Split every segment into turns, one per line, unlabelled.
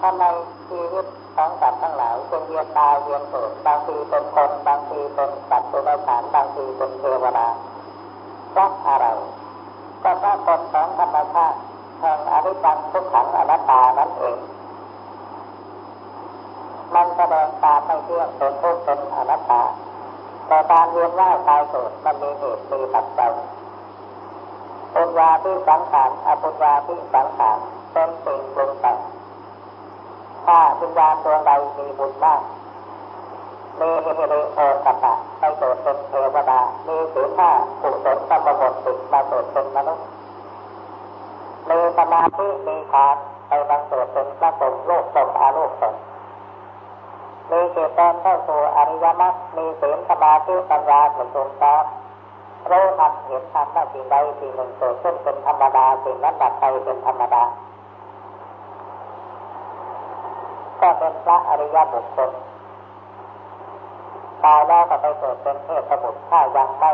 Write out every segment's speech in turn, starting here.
ทำในชีวิตของสัตว์ทั้งหลายเป็นเวียนตายเวียนเกิดบางทีเป็นคนบางทีเป็นสัตว์ตัวฉานบางทีเป็นเทวดาเพราะอะไรก็เพราะกฎของธรรมชาติแห่งอนิจจังทุกขังอนัตตานั่นเองมันแสดงตามไม่เที่ยงเป็นทุกข์เป็นอนัตตาแต่การเวียนว่ายตายเกิดมันมีเหตุมีปัจจัยปุญญาที่สังขารอปุญญาที่สังขารเป็นสิ่งปรุงแต่ง ถ้าวิญญาณดวงใดมีบุญมากมีเฮเรโอตตะไปเกิดเป็นเทวดา มีศีลห้ากุศลสมบูรณ์ติดมาเกิดเป็นมนุษย์มีสมาธิมีฌานไปบังเกิดเป็นพระสงฆ์โลกสมอาโลกสมมีเจตนเข้าสู่อริยมรรค มีศีลสมาธิปัญญาถึงตรงตามรู้ทันเห็นทันว่าสิ่งใดสิ่งหนึ่งเกิดขึ้นเป็นธรรมดาสิ่งนั้นดับไปเป็นธรรมดา ก็เป็น พระอริยบุคคลตายแล้วก็ไปเกิดเป็นเทพบุตรถ้ายังไม่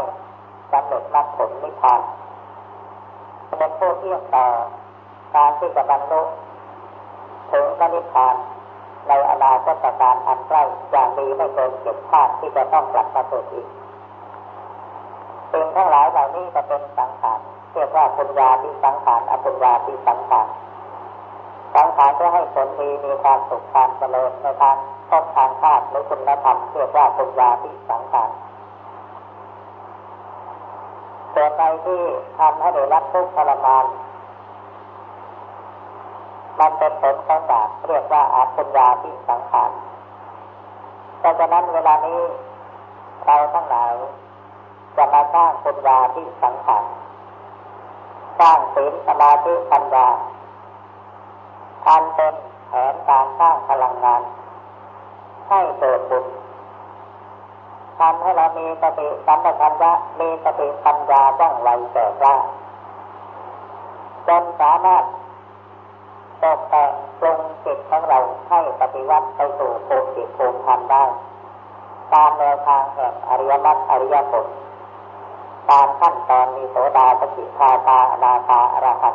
สำเร็จมรรคผลนิพพานเป็นผู้เที่ยงต่อการที่จะบรรลุถึงนิพพานในอนาคตการอันใกล้อย่างดีไม่เกินเจ็ดชาติที่จะต้องกลับมาเกิดอีกสิ่งทั้งหลายเหล่านี้จะเป็นสังขารเรียกว่าปุญญาที่สังขารอปุญญาที่สังขาร สังขารเพื่อให้ผลดีมีความสุขความเจริญในทางพบทางชาติหรือคุณธรรมเรียกว่าปุญญาที่สังขารส่วนใดที่ทำให้ได้รับทุกข์ทรมานมันเป็นผลของบาปเรียกว่าอาปุญญาที่สังขารเพราะฉะนั้นเวลานี้เราทั้งหลายจะมาสร้างปุญญาที่สังขารสร้างศีลสมาธิปัญญา ทันเป็นแผนการสร้างพลังงาน ให้เกิดบุญทำให้เรามีสติสัมปชัญญะมีสติปัญญาต้องไวแก่กล้าจนสามารถตกแต่งปรุงจิตของเราให้ปฏิวัติไปสู่ภูมิจิตภูมิธรรมได้ ตามแนวทางแห่งอริยมรรคอริยผลตามขั้นตอนมีโสดาสกิทาตาอนาคาอรหัต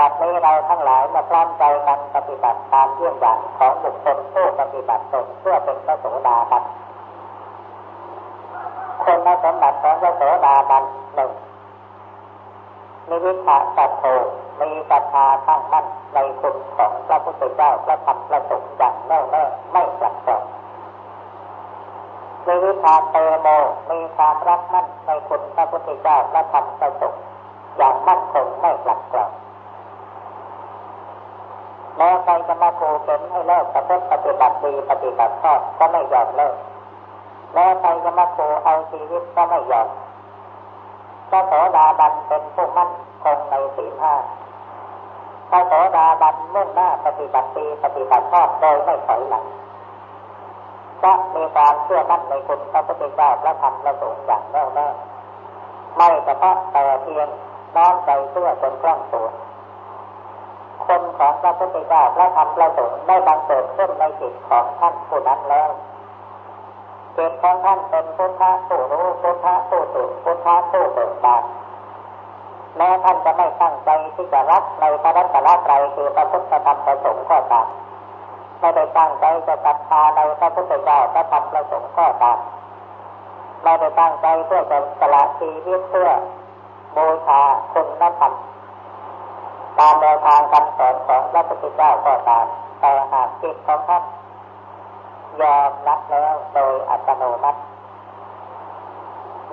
บัดนี้เราทั้งหลายมาพร้อมใจกันปฏิบัติตามเรื่องอย่างของบุคคลผู้ปฏิบัติตนเพื่อเป็นพระโสดาบันคนในสมบัติของพระโสดาบันหนึ่งมีวิชาสัตโธมีศรัทธาตั้งมั่นในคุณของพระพุทธเจ้าพระธรรมพระสงฆ์อย่างแน่วแน่ไม่กลับกรอกมีวิชาเตโมมีความรักมั่นในคุณพระพุทธเจ้าพระธรรมพระสงฆ์อย่างมั่นคงไม่กลับกรอก แม้ใครจะมาโกเข็นให้เลิกประพฤติปฏิบัติดีปฏิบัติชอบก็ไม่ยอมเลิกแม้ใครจะมาโกเอาชีวิตก็ไม่ยอมพระโสดาบันเป็นผู้มั่นคงในศีห้าพระโสดาบันมุ่งหน้าปฏิบัติดีปฏิบัติชอบโดยไม่ถอยหลังจะมีความเชื่อมั่นในคุณพระพุทธเจ้าพระธรรมพระสงฆ์อย่างแน่วแน่ไม่เฉพาะแต่เพียงน้อมใจเชื่อจนคล่องตัว คนของพระพุทธเจ้าพระธรรมพระสงฆ์ได้บังเกิดขึ้นในจิตของท่านผู้นั้นแล้วจิตของท่านเป็นพุทธะผู้รู้พุทธะผู้ตื่นพุทธะผู้เบิกบานแม้ท่านจะไม่ตั้งใจที่จะรักในพระรัตนตรัยคือพระพุทธธรรมประสงค์ก็ตามไม่ได้ตั้งใจจะศรัทธาในพระพุทธเจ้าพระธรรมประสงค์ก็ตามไม่ได้ตั้งใจเพื่อจะสละชีวิตเพื่อบูชาคุณธรรม ตามแนวทางคำสอนของพระพุทธเจ้าก็ตามแต่หากจิตของท่านยอมรับแล้วโดยอัตโนมัติ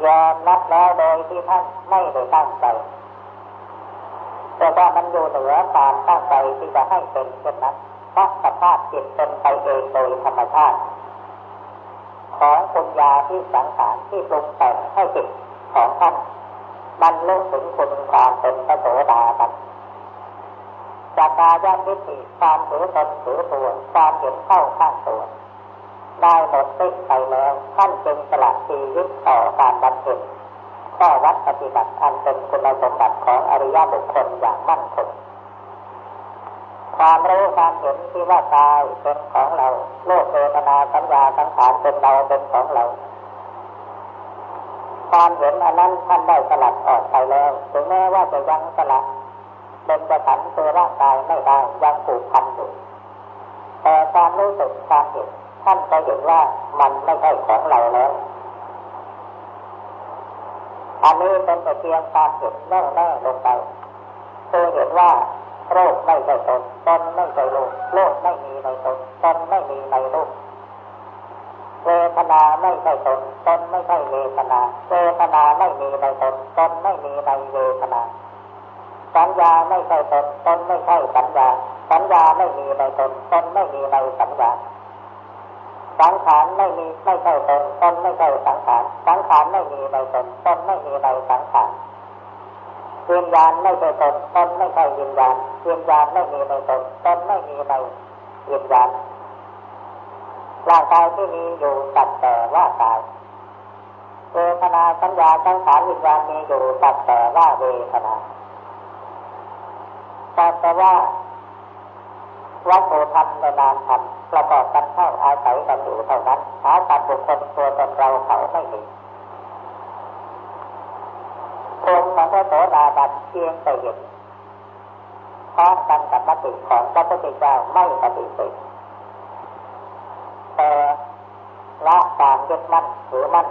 ยอมรับแล้วโดยที่ท่านไม่ได้ตั้งใจแต่ว่ามันอยู่เหนือความตั้งใจที่จะให้เป็นเช่นนั้นเพราะสภาพจิตเป็นไปเองโดยธรรมชาติของปุญญาที่สังขารที่ปรุงแต่งให้จิตของท่านบรรลุถึงคุณความเป็นพระโสดาบัน จากกายวิถีความถือตนถือตัวความเห็นเข้าข้างตัว ได้หมดสิ้นไปแล้วท่านจึงสละชีวิตต่อการบำเพ็ญข้อวัดปฏิบัติอันเป็นคุณสมบัติของอริยบุคคลอย่างมั่นคงความรู้ความเห็นที่ว่ากายเป็นของเรา โลกเวทนาสัญญาสังขารเป็นเราเป็นของเรา ความเห็นอันนั้นท่านได้สลัดออกไปแล้ว ถึงแม้ว่าจะยังสลัด เป็นประขันตัวร่างกายไม่ได้ยังผูกพันอยู่แต่ความรู้สึกความเห็นท่านก็เห็นว่ามันไม่ใช่ของเราแล้วอันนี้เป็นแต่เพียงความเห็นแน่แน่ลงไปคือเห็นว่าโรคไม่ใช่ตนตนไม่ใช่โรคโรคไม่มีในตนตนไม่มีในโรคเวทนาไม่ใช่ตนตนไม่ใช่เวทนาเวทนาไม่มีในตนตนไม่มีในเวทนา สัญญาไม่ใช่ตนตนไม่ใช่สัญญาสัญญาไม่มีในตนตนไม่มีในสัญญาสังขารไม่มีไม่ใช่ตนตนไม่ใช่สังขารสังขารไม่มีในตนตนไม่มีในสังขารวิญญาณไม่ใช่ตนตนไม่ใช่วิญญาณวิญญาณไม่มีในตนตนไม่มีในวิญญาณร่างกายที่มีอยู่ตัดแต่ว่ากายเวทนาสัญญาสังขารวิญญาณมีอยู่ตัดแต่ว่าเวทนา ตัดแต่ว่าวัตถุธรรมในนามธรรมประกอบกันเข้าอาศัยกันอยู่เท่านั้นหาตัดบุคคลตัวตนเราเขาไม่มีค์ของพระโสดาบันเพียงแต่เห็นพร้อมกันกับมติของพระพุทธเจ้าไม่ปฏิเสธแต่ละการยึดมั่นถือมั่น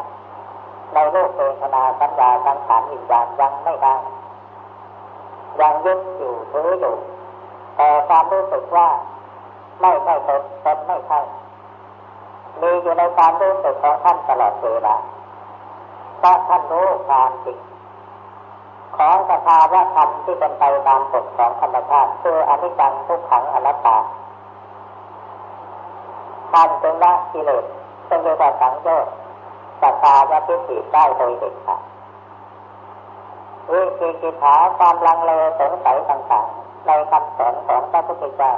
ในโลกเวทนาสัญญาสังขารวิญญาณยังไม่ได้ ยังยึดอยู่ถืออยู่แต่ความรู้สึกว่าไม่ใช่ตนตนไม่ใช่มีอยู่ในความรู้สึกของท่านตลอดเวลาถ้าท่านรู้ความจริงของสภาวะธรรมที่เป็นไปตามกฎของธรรมชาติคืออนิจจังทุกขังอนัตตาท่านจึงละกิเลสจึงเรียกว่าสังโยชน์สัตาวะทิฏฐิได้โดยเด็ดขาด วิจิกิจาความลังเลสงสัยต่างๆในคำสอนของพระพุทธเจ้า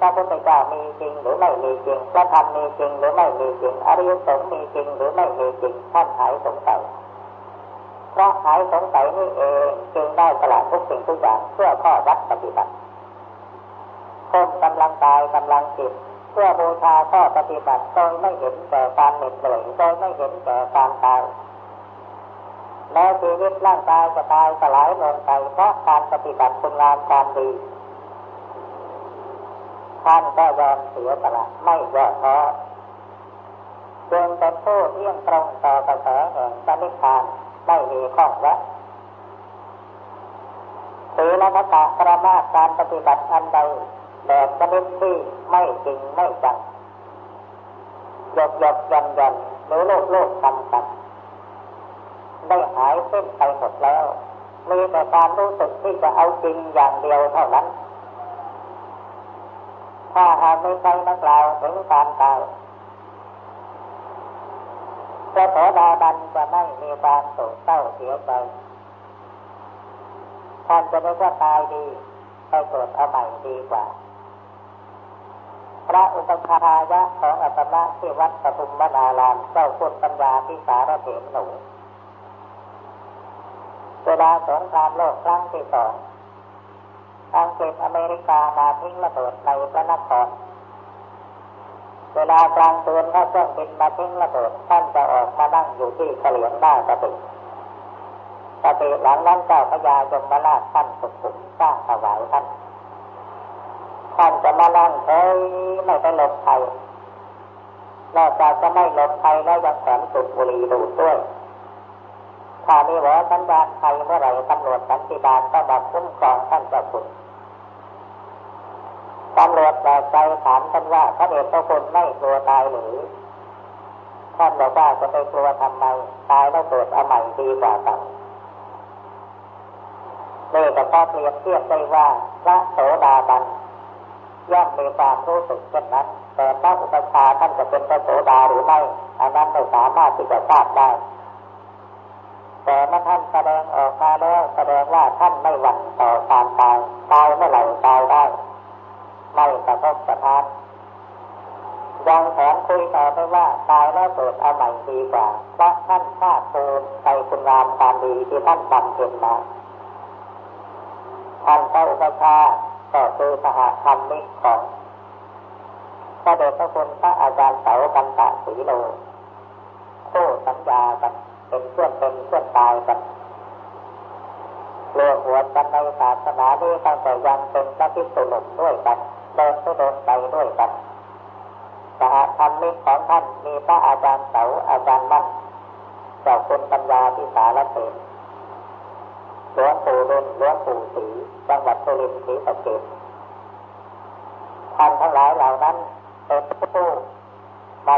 พระพุทธเจ้ามีจริงหรือไม่มีจริงพระธรรมมีจริงหรือไม่มีจริงอริยสงฆ์มีจริงหรือไม่มีจริงท่านหายสงสัยเพราะหายสงสัยนี่เองจึงได้สละทุกสิ่งทุกอย่างเพื่อข้อวัดปฏิบัติคมกำลังกายกำลังจิตเพื่อบูชาข้อปฏิบัติโดยไม่เห็นแต่การเหน็ดเหนื่อยโดยไม่เห็นแต่การตาย แม้ชีวิตร่างกายจะตายสลายลงไปเพราะการปฏิบัติคุณงามความดีท่านก็ยอมเสียสละไม่ย่อท้อจึงเป็นผู้เที่ยงตรงต่อกระแสแห่งปณิพานไม่มีข้องแวะศีลพัตะประมาทการปฏิบัติอันใดแบบชนิดที่ไม่จริงไม่จังหยดหยดยันยันหรือโลกโลกทำกัน ได้หายเส้นไปหมดแล้วมีแต่การรู้สึกที่จะเอาจริงอย่างเดียวเท่านั้น ถ้าหากไม่ใช่นักล่าวถึงการตายพระโสดาบันจะไม่มีความโศกเศร้าเสียใจท่านจะไม่ว่าตายดีไปเกิดเอาใหม่ดีกว่า พระอุปคายะของอัตมะที่วัดปฐุมวนารามเจ้าพุทธปัญญาที่สารเถนหนู เวลาสงครามโลกครั้งที่สองอังกฤษอเมริกามาทิ้งระเบิดในพระนคร เวลากลางคืนถ้าเครื่องบินมาทิ้งระเบิดท่านจะออกมานั่งอยู่ที่เฉลียงหน้ากติกติหลังนั้นเจ้าพระยายมมาลาดท่านสุขุมสร้างถวายท่าน ท่านจะมานั่งเฉยไม่ไปหลบภัยนอกจากจะไม่หลบภัยแล้วยังแถมสุบุรีดูด้วย ถ้ามีหัวสัญญาณภัยเมื่อไหร่ตำรวจสันติบาลก็มาคุ้มครองท่านเจ้าคุณตำรวจแปลกใจถามท่านว่าพระเดชพระคุณไม่กลัวตายหรือท่านบอกว่าจะไปกลัวทำไมตายแล้วเกิดเอาใหม่ดีกว่าเก่านี่ก็พอเปรียบเทียบได้ว่าพระโสดาบันย่อมมีความรู้สึกเช่นนั้นแต่พระอุปชาท่านจะเป็นพระโสดาหรือไม่อันนั้นไม่สามารถที่จะทราบได้ แต่เมื่อท่านแสดงออกมาแล้วแสดงว่าท่านไม่หวั่นต่อความตายตายเมื่อไหร่ตายได้ไม่กระทบกระทานยังแถมคุยต่อไปว่าตายแล้วเกิดเอาใหม่ดีกว่าเพราะท่านทราบภูมิใจคุณงามความดีที่ท่านทำเพ็นมาท่านพระอุปชาก็คือสหธรรมิกของพระเดชพระคุณพระอาจารย์เสากันตะสีโลคู่สัญญากัน เป็นเพื่อนเป็นเพื่อนตายกันกลัวหัวกันในศาสนานี้ตั้งแต่ยังเป็นพระภิกษุหนุ่มด้วยกันเดินก็เดินไปด้วยกันสหธรรมิกของท่านมีพระอาจารย์เสาอาจารย์มั่นเจ้าคุณปัญญาพิสารเสนหลวงปู่รุ่นหลวงปู่ศรีจังหวัดสุรินทร์ศรีสะเกษท่านทั้งหลายเหล่านั้นเป็นผู้ไม่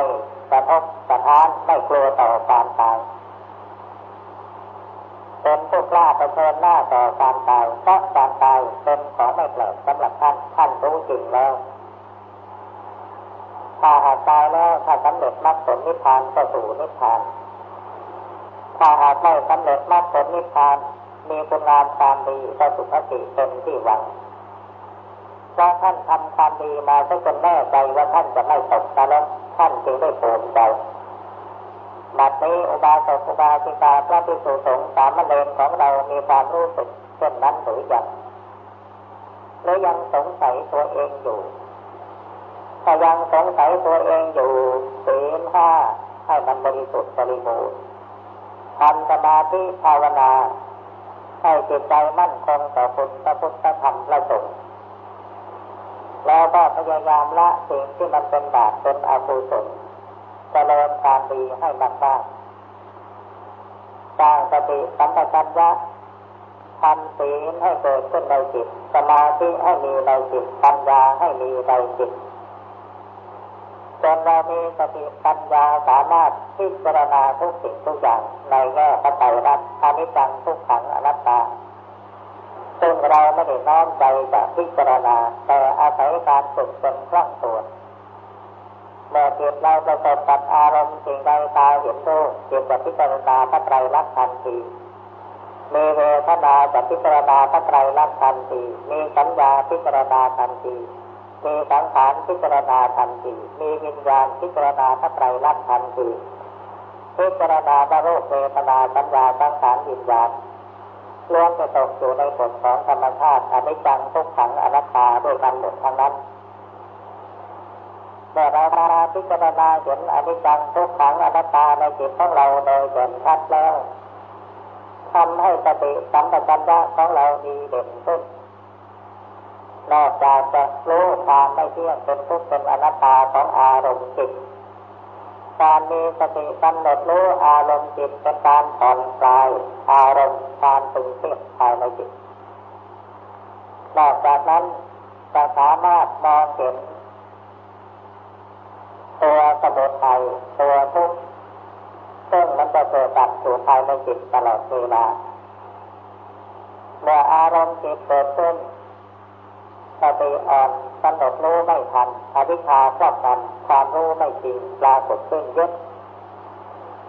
กระทบกระท้านไม่กลัวต่อการตาย ผู้กล้าเผชิญหน้าต่อการตายเพราะการตายเป็นของไม่แปลกสำหรับท่านท่านรู้จริงแล้วถ้าหากตายแล้วถ้าสำเร็จมรรคผลนิพพานก็สู่นิพพานถ้าหากไม่สำเร็จมรรคผลนิพพาน มีคุณงามความดีก็สุขติเป็นที่หวังเพราะท่านทำความดีมาจนแน่ใจว่าท่านจะไม่ตกนรกท่านจึงได้โปรดใจ บัดนี้อุบาสกอุบาสิกาพระภิกษุสงฆ์สามเณรของเรามีความรู้สึกเช่นนั้นหรือยังหรือยังสงสัยตัวเองอยู่ ถ้ายังสงสัยตัวเองอยู่ศีลห้าให้มันบริสุทธิ์บริบูรณ์ทำสมาธิภาวนาให้จิตใจมั่นคงต่อคุณพระพุทธธรรมพระสงฆ์แล้วก็พยายามละสิ่งที่มันเป็นบาปเป็นอกุศล เจริญการดีให้มากมากสร้างสติสัมปชัญญะทำศีลให้เกิดขึ้นในจิต สมาธิให้มีในจิต ปัญญาให้มีในจิตจนเรามีสติปัญญาสามารถพิจารณาทุกสิ่งทุกอย่างในแง่ปัจจัยรัตอนิจจังทุกขังอนัตตา ซึ่งเราไม่ได้น้อมใจจะพิจารณาแต่อาศัยการฝึกจนคล่องตัว เมื่อจิตเราประสบกับอารมณ์สิ่งใดตาเห็นรูปจิตจะพิจารณาพระไตรลักษณ์ทันทีมีเวทนาจะพิจารณาพระไตรลักษณ์ทันทีมีสัญญาพิจารณาทันทีมีสังขารพิจารณาทันทีมีวิญญาณพิจารณาพระไตรลักษณ์ทันทีพิจารณาพระรูปเวทนาสัญญาสังขารวิญญาณล้วนจะตกอยู่ในกฎของธรรมชาติอนิจจังทุกขังอนัตตาด้วยกันหมดทั้งนั้น เมื่อเรามาพิจารณาเห็นอนิจจังทุกขังอนัตตาในจิตของเราโดยเห็นชัดแล้วทำให้สติสัมปชัญญะของเราดีเด่นขึ้นนอกจากจะรู้ความไม่เที่ยงเป็นทุกข์เป็นอนัตตาของอารมณ์จิตการมีสติกำหนดรู้อารมณ์จิตเป็นการผ่อนคลายอารมณ์การตึงเครียดภายในจิตนอกจากนั้นจะสามารถมองเห็น ตัวสมุทัยตัวทุกข์ซึ่งมันจะเกิดตัดสู่ภายในจิตตลอดเวลาเมื่ออารมณ์จิตเกิดขึ้นสติอ่อนกำหนดรู้ไม่ทันอวิชชาครอบงำความรู้ไม่จริงปรากฏขึ้นยึด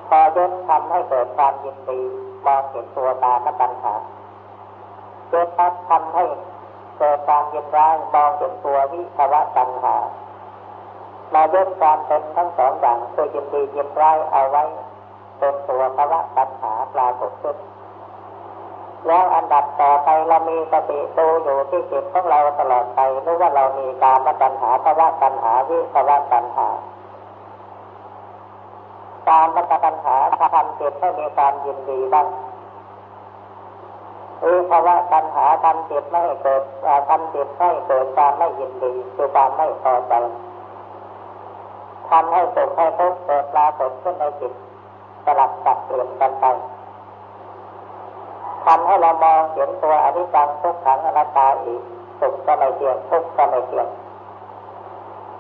พอยึดทำให้เกิดความยินดีมองเห็นตัวตานปัญหายึดทำให้เกิดความยินร้ายมองเห็นตัววิภวะตัณหา มาเยึดความเป็นทั้งสองอย่างคือยินดียินร้ายเอาไว้เป็นตัวภาวะตัณหาปรากฏขึ้นแล้วอันดับต่อไปเรามีสติดูอยู่ที่จิตของเราตลอดไปรู้ว่าเรามีการมาตัณหาภาวะตัณหาวิภาวะตัณหาการมาตัณหาทำจิตให้มีความยินดีบ้างวิภาวะตัณหาทำจิตไม่เกิดทำจิตให้เกิดความไม่ยินดีคือความไม่พอใจ ทำให้สุขให้ทุกข์เกิดปรากฏขึ้นในจิตสลับสับเปลี่ยนกันไปทำให้เรามองเห็นตัวอนิจจังทุกขังอนัตตาอีกสุขก็ไม่เที่ยงทุกข์ก็ไม่เที่ยง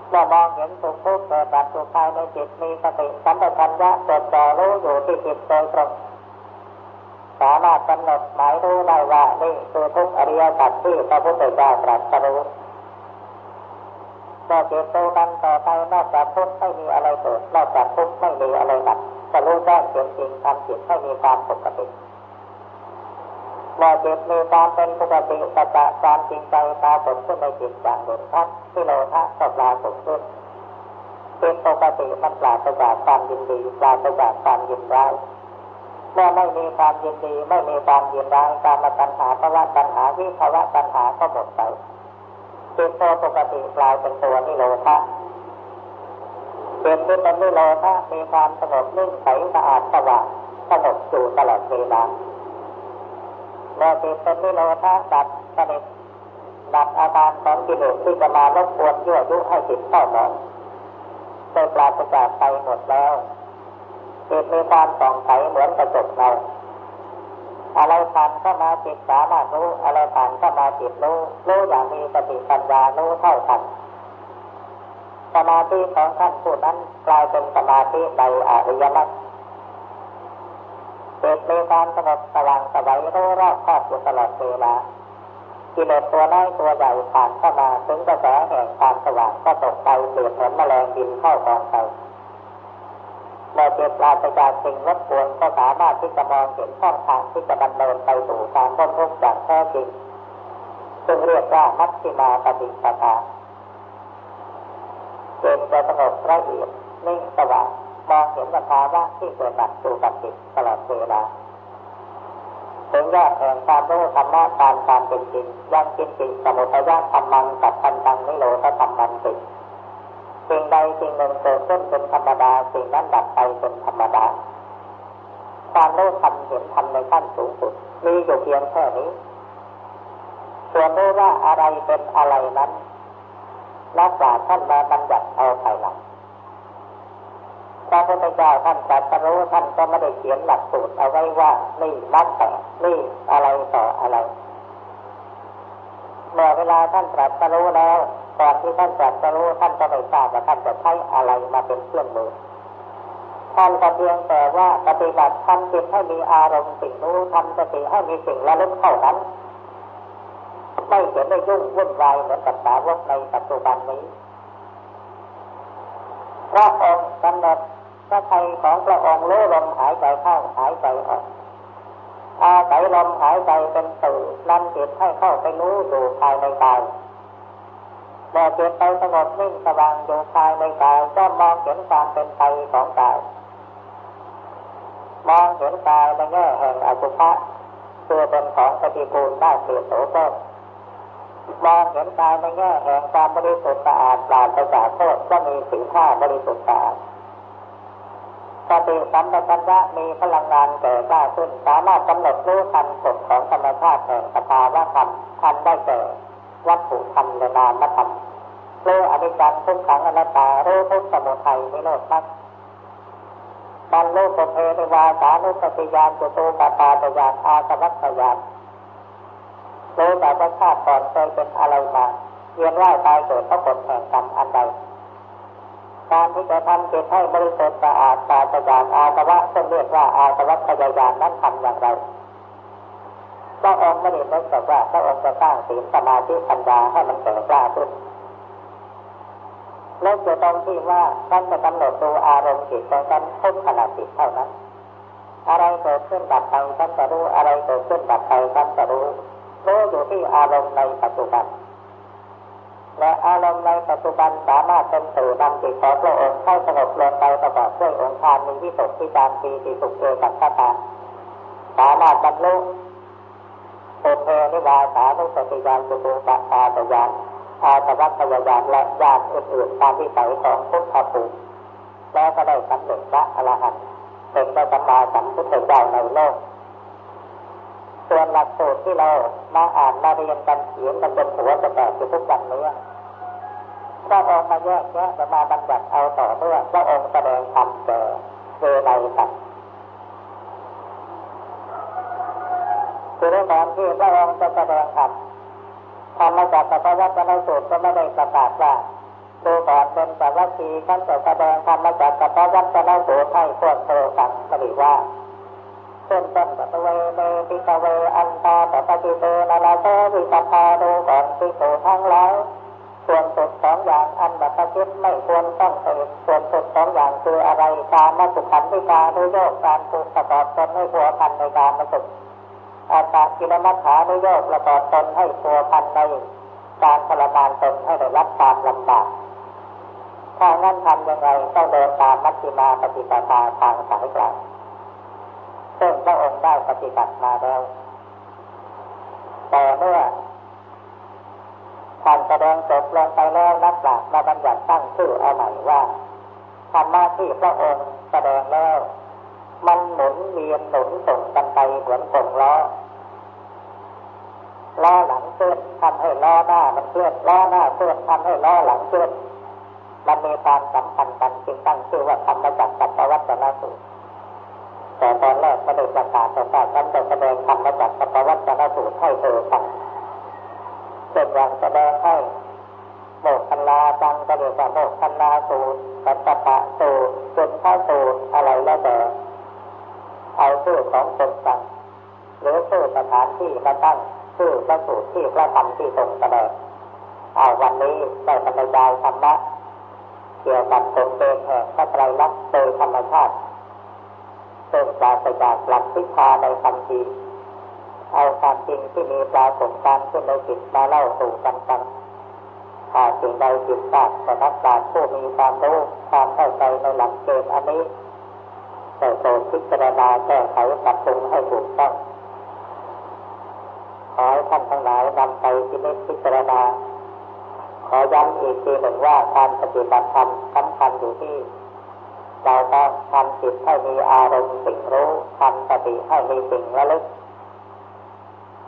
เมื่อมองเห็นสุขทุกข์เกิดดับสุขภายในจิตมีสติสัมปชัญญะจดจ่อรู้อยู่ที่จิตโดยตรงสามารถกำหนดหมายรู้ได้ว่านี่คือทุกอริยสัจที่พระพุทธเจ้าตรัสรู้ เมื่อจิตรู้นั้นต่อไปนอกจากทุกข์ไม่มีอะไรเกิดนอกจากทุกข์ไม่มีอะไรหนักจะรู้แจ้งเห็นจริงทำจิตให้มีความปกติเมื่อจิตมีความเป็นปกติสัจจะความจริงใจตาสดขึ้นในจิตอย่างเด่นชัดที่โลภะก็ปราศขึ้นเป็นปกติมันปราศจากความยินดีปราศจากความยินร้ายเมื่อไม่มีความยินดีไม่มีความยินร้ายการมาตัณหาภาวะตัณหาวิภาวะตัณหาก็หมดไป จิตตัวปกติกลายเป็นตัวนิโรธะจิตที่เป็นนิโรธะมีความสงบนิ่งใสสะอาดสว่างสงบอยู่ตลอดเวลาแล้วจิตเป็นนิโรธาดับสนิทดับอาการของกิเลสที่จะมารบกวนยั่วยุให้จิตเข้าหมองโดยปราศจากไปหมดแล้วจิตมีความส่องใสเหมือนกระจกเงา อะไรผ่านก็มาจิตสามารถรู้อะไรผ่านก็มาจิตรู้รู้อย่างมีสติปัญญารู้เท่าทันสมาธิของท่านผู้นั้นกลายเป็นสมาธิในอริยมรรคเกิดมีความสงบสว่างสบายรู้รอบครอบอยู่ตลอดเวลากิเลสตัวน้อยตัวใหญ่ผ่านเข้ามาถึงกระแสแห่งความสว่างก็ตกไปเปลี่ยนเหมือนแมลงบินเข้ากองไฟ เมื่อเกิดปราศจากสิ่งรบกวนก็สามารถที่จะมองเห็นช่องทางที่จะดำเนินไปสู่การพ้นทุกข์อย่างแท้จริงซึ่งเรียกว่ามัชฌิมาปฏิปทาเกิดจะสงบละเอียดนิ่งสว่างมองเห็นสภาวะที่เกิดดับสู่กับจิตตลอดเวลาถึงยอดแห่งความรู้ธรรมะตามความเป็นจริงยังกินจิตสมุทัยธรรมังกับพันตังนิโรธธรรมันติ สิ่งใดสิ่งหนึ่งเกิดขึ้นเป็นธรรมดาสิ่งนั้นดับไปเป็นธรรมดาความรู้ธรรมเห็นธรรมในขั้นสูงสุดมีอยู่เพียงแค่นี้ส่วนรู้ว่าอะไรเป็นอะไรนั้นนักปราชญ์ท่านมาบัญญัติเอาภายหลังพระพุทธเจ้าท่านตรัสรู้ท่านก็ไม่ได้เขียนหลักสูตรเอาไว้ว่านี่นั่นแต่นี่อะไรต่ออะไร เมื่อเวลาท่านตรัสรู้แล้วก่อนที่ท่านตรัสรู้ท่านก็ไม่ทราบว่าท่านจะใช้อะไรมาเป็นเครื่องมือท่านก็เพียงแต่ว่าปฏิบัติทำจิตให้มีอารมณ์สิ่งรู้ทำสติให้มีสิ่งระลึกเท่านั้น ไม่เห็นได้ยุ่งวุ่นวายเหมือนกับสาวกในปัจจุบันนี้พระองค์กำหนดพระทัยของพระองค์รู้ลมหายใจเข้าหายใจออก อาศัยลมหายใจเป็นสื่อนำจิตให้เข้าไปรู้อยู่ภายในกายเมื่อจิตไปสงบนิ่งสว่างอยู่ภายในกายก็มองเห็นความเป็นไปของกายมองเห็นกายในแง่แห่งอสุภะตัวเป็นของปฏิกูลได้เปลี่ยโสโครมองเห็นกายในแง่แห่งความบริสุทธิ์สะอาดปราศจากโทษก็มีสิ่งท่าบริสุทธิ์สะอาด สติสัมปชัญญะมีพลังงานเกิดกล้าขึ้น สามารถกำหนดรู้ทันกฎของธรรมชาติแห่งสภาวะธรรมทันได้แก่วัตถุธรรมและนามธรรมรู้อนิจจังทุกขังอนัตตารู้ทุกสมุทัยนิโรธมรรคบรรลุปเพนิวาสานุสติยานจุตูปตาตยานอาสวัตยานรู้แต่ว่าชาติก่อนเคยเป็นอะไรมาเวียนว่ายตายเกิดเพราะผลแห่งกรรมอันใด การที่จะทำจิตให้บริสุทธิ์สะอาดปราศจากอาสวะซึ่งเรียกว่าอาสวัคยายานนั้นทำอย่างไรพระองค์ไม่ได้นึกแต่ว่าพระองค์จะสร้างศีลสมาธิปัญญาให้มันแก่กล้าขึ้นเลิกอยู่ตรงที่ว่าท่านจะกำหนดดูอารมณ์จิตของท่านทุกขณะจิตเท่านั้น อะไรเกิดขึ้นดับไปท่านจะรู้อะไรเกิดขึ้นดับไปท่านจะรู้รู้อยู่ที่อารมณ์ในปัจจุบัน และอารมณ์ในปัจจุบันสามารถเป็นสื่นำจิตของพระองค์เข้าสงบลงไปประกอบด้วยองค์ฌานมีวิสุทธิจารปีติสุขเอกัคตาสามารถบรรลุปุเพนิวาสานุสติญาณจุตุปปาตญาณอาสวัคยญาณและญาณอื่นๆตามวิสัยของพุทธภูมิแล้วก็ได้สำเร็จพระอรหันต์เป็นพระสัมมาสัมพุทธเจ้าในโลก ส่วนหลักสูตรที่เรามาอ่านมาเรียนกันเขียนกันจนหัวจะแตกอยู่ทุกวันนี้พระองค์มาแยกแยะมาบัญญัติเอาต่อเมื่อพระองค์แสดงธรรมแก่เวไนสัตว์คือในตอนที่พระองค์จะแสดงธรรมธรรมจากสัพพะจนสูตรก็ไม่ได้ประกาศว่าดูก่อนเป็นสวัสดีท่านจะแสดงธรรมจากสัพพะจนสูตรให้พวกเธอฟังก็ดีว่า เช่นต้นปัตเวเมปิกเวอันตาปปจิเตนานาโตวิปัพาโดก่อนที่โตทั้งหลายส่วนสุดสองอย่างอันบัพจิตไม่ควรต้องเสดส่วนสุดสองอย่างคืออะไรการมาสุขันธิการุโยกการผูกประกอบตนให้ผัวพันในการมาสุขอาตากิลมัฏฐานุโยกประกอบตนให้ผัวพันในการทรมานตนให้ได้รับความลำบากถ้างั้นทำยังไงต้องเดินตามมัชฌิมาปฏิปทาทางสายกลาง ซึ่งพระองค์ได้ปฏิบัติมาแล้ว แต่เมื่อท่านแสดงจบลงไปแล้วนักปราชญ์มาบัญญัติตั้งชื่อเอาใหม่ว่าธรรมะที่พระองค์แสดงแล้ว มันหมุนเวียนหนุนส่งกันไปเหมือนกลงล้อล้อหลังเคลื่อนทำให้ล้อหน้ามันเคลื่อนล้อหน้าเคลื่อนทำให้ล้อหลังเคลื่อนมันมีความสัมพันธ์กันจึงตั้งชื่อว่าธรรมจักรกับวัตนสูตร แต่ตอนแรกพระเดประกาศแต่ว่าฉันจะแสดงธรรมจักรกับวัตนสูตรให้เธอฟังเช่นอย่างแสดงให้โมกขันลาจังก็เรียกว่าโมกขันลาสูตรกัสปะสูตรจุนท้าสูตรอะไรแล้วแต่เอาชื่อของคนสั่งหรือชื่อสถานที่มาตั้งชื่อพระสูตรที่พระธรรมที่ทรงแสดงเอาวันนี้ได้บรรยายธรรมะเกี่ยวกับตนเป็นแห่งพระไตรลักษณ์โดยธรรมชาติ ซึ่งปราศจากหลักพิชาในคำทีเอาความจริงที่มีปรากฏการขึ้นในจิตมาเล่าสู่กันฟังถ้าสิ่งใดผิดพลาดก็นักปราชญ์ผู้มีความรู้ความเข้าใจในหลักเกณฑ์อันนี้แต่โปรดพิจารณาแก้ไขปรับปรุงให้ถูกต้องขอให้ท่านทั้งหลายนำไปพิจพิจารณาขอย้ำอีกทีหนึ่งว่าการปฏิบัติธรรมสำคัญอยู่ที่ เราต้องทำจิตให้มีอารมณ์สิ่งรู้ทำสติให้มีสิ่งระลึก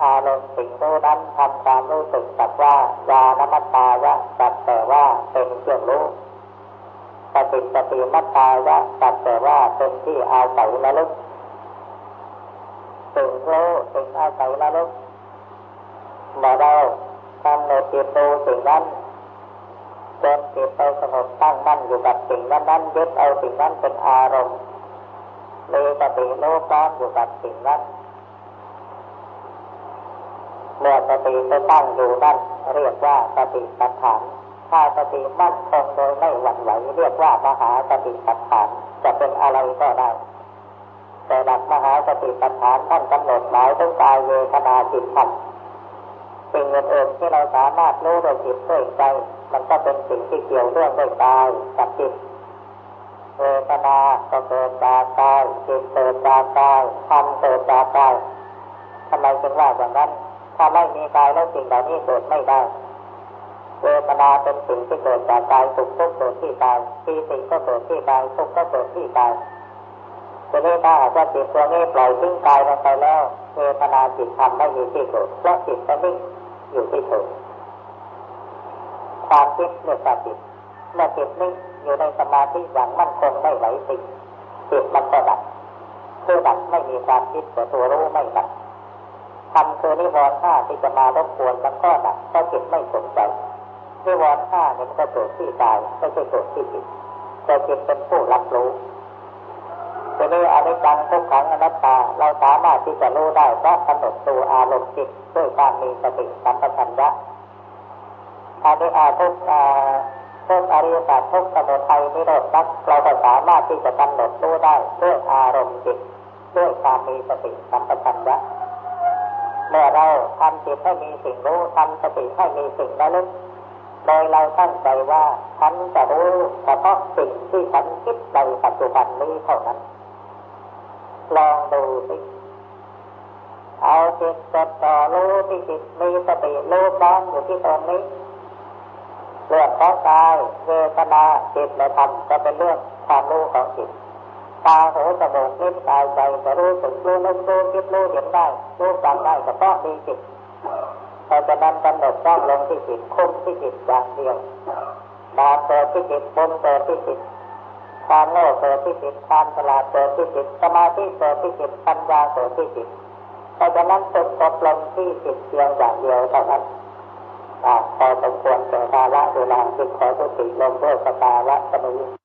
อารมณ์สิ่งรู้นั้นทำความรู้สึกสักว่ายานมัตตายะสักแต่ว่าเป็นเครื่องรู้สติสติมัตตายะสักแต่ว่าเป็นที่อาศัยระลึกสิ่งรู้สิ่งอาศัยระลึกเมื่อเราทำในจิตดูสิ่งนั้น จนจิตเราสงบตั้งมั่นอยู่กับสิ่งนั้นนั้นยึดเอาสิ่งนั้นเป็นอารมณ์มีสติรู้พร้อมอยู่กับสิ่งนั้นเมื่อสติไปตั้งอยู่นั่นเรียกว่าสติปัฏฐาน ถ้าสติมั่นคงโดยไม่หวั่นไหวเรียกว่ามหาสติปัฏฐานจะเป็นอะไรก็ได้ แต่หลักมหาสติปัฏฐานท่านกำหนดหมายถึงกายเวทนาจิตธรรมสิ่งอื่นๆที่เราสามารถรู้โดยจิตด้วยใจ มันก็เป็นสิ่งที่เกี่ยวเรื่องด้วยกายกับจิตเวทนาก็เกิดจากกายจิตเกิดจากกายธรรมเกิดจากกายทำไมจึงว่าอย่างนั้น ถ้าไม่มีกายแล้วสิ่งเหล่านี้เกิดไม่ได้เวทนาเป็นสิ่งที่เกิดจากกายสุขทุกข์เกิดที่กายปีติก็เกิดที่กายทุกข์ก็เกิดที่กายจะนี้ถ้าหากว่าจิตตัวนี้ปล่อยทิ้งกายลงไปแล้วเวทนาจิตธรรมไม่มีที่เกิดเพราะจิตจะนิ่งอยู่ที่เถิด ความคิดเมื่อจิตเมื่อจิตนิ่งอยู่ในสมาธิอย่างมั่นคงไม่ไหวติดจิตมันก็ดับคือดับไม่มีความคิดแต่ตัวรู้ไม่ดับทำคือนิวรณ์ห้าที่จะมารบกวนมันก็ดับเพราะจิตไม่สนใจนิวรณ์ห้าเนี่ยมันก็เกิดที่กายไม่ใช่เกิดที่จิตแต่จิตเป็นผู้รับรู้ทีนี้อนิจจังทุกขังอนัตตา เราสามารถที่จะรู้ได้เพราะกำหนดตัวอารมณ์จิตด้วยการมีสติสัมปชัญญะ อันนี้อาทุกทุกอริยสัจทุกสมุทัยนิโรธนักเราก็สามารถที่จะกำหนดรู้ได้ด้วยอารมณ์จิตด้วยความมีสติสัมปชัญญะเมื่อเราทำจิตให้มีสิ่งรู้ทำสติให้มีสิ่งระลึกโดยเราตั้งใจว่าฉันจะรู้เฉพาะสิ่งที่ฉันคิดในปัจจุบันนี้เท่านั้น ลองดูสิเอาจิตจดต่อรู้ที่จิตมีสติรู้บ้องอยู่ที่ตรงนี้ เรื่องของกายเวทนาจิตและธรรมจะเป็นเรื่องความรู้ของจิตตาหูจมูกลิ้นกายใจจะรู้สึกรู้นึกรู้คิดรู้เห็นได้รู้ฟังได้เฉพาะมีจิตเพราะฉะนั้นกำหนดจ้องลงที่จิตคุมที่จิตอย่างเดียวบาเกิดที่จิตบุญเกิดที่จิตความโง่เกิดที่จิตความฉลาดเกิดที่จิตสมาธิเกิดที่จิตปัญญาเกิดที่จิตเพราะฉะนั้นฝึกอบรมที่จิตเพียงอย่างเดียวเท่านั้น พอสมควรแก่ภาวะเวลาจึงขอสุติลงด้วยสภาวะสมุ